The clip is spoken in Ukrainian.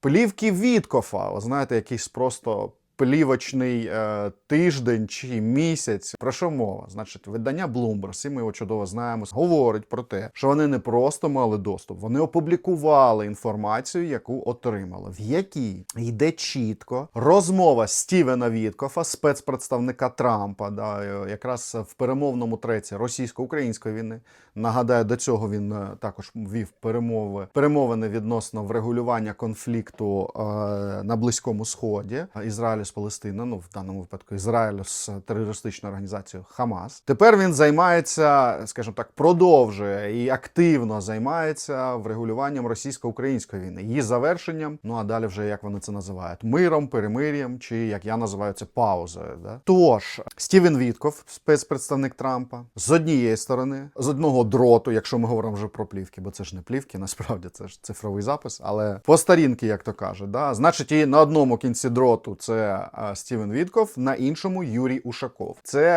Плівки Віткофа, ви знаєте, якийсь просто. Плівочний е, тиждень чи місяць. Про що мова? Значить, видання Bloomberg, всі ми його чудово знаємо, говорить про те, що вони не просто мали доступ, вони опублікували інформацію, яку отримали, в якій йде чітко розмова Стівена Віткофа, спецпредставника Трампа, да, е, якраз в перемовному треці російсько-української війни. Нагадаю, до цього він е, також вів перемови перемовини відносно врегулювання конфлікту е, на Близькому Сході Ізраїлю з Палестини, ну в даному випадку Ізраїлю з терористичною організацією Хамас. Тепер він займається, скажімо так, продовжує і активно займається врегулюванням російсько-української війни, її завершенням. Ну а далі вже як вони це називають: миром, перемир'ям, чи як я називаю це паузою. Да? Тож Стівен Вітков, спецпредставник Трампа, з однієї сторони, з одного дроту, якщо ми говоримо вже про плівки, бо це ж не плівки, насправді це ж цифровий запис, але по старінки, як то кажуть, да? значить, і на одному кінці дроту це Стівен Вітков, на іншому Юрій Ушаков. Це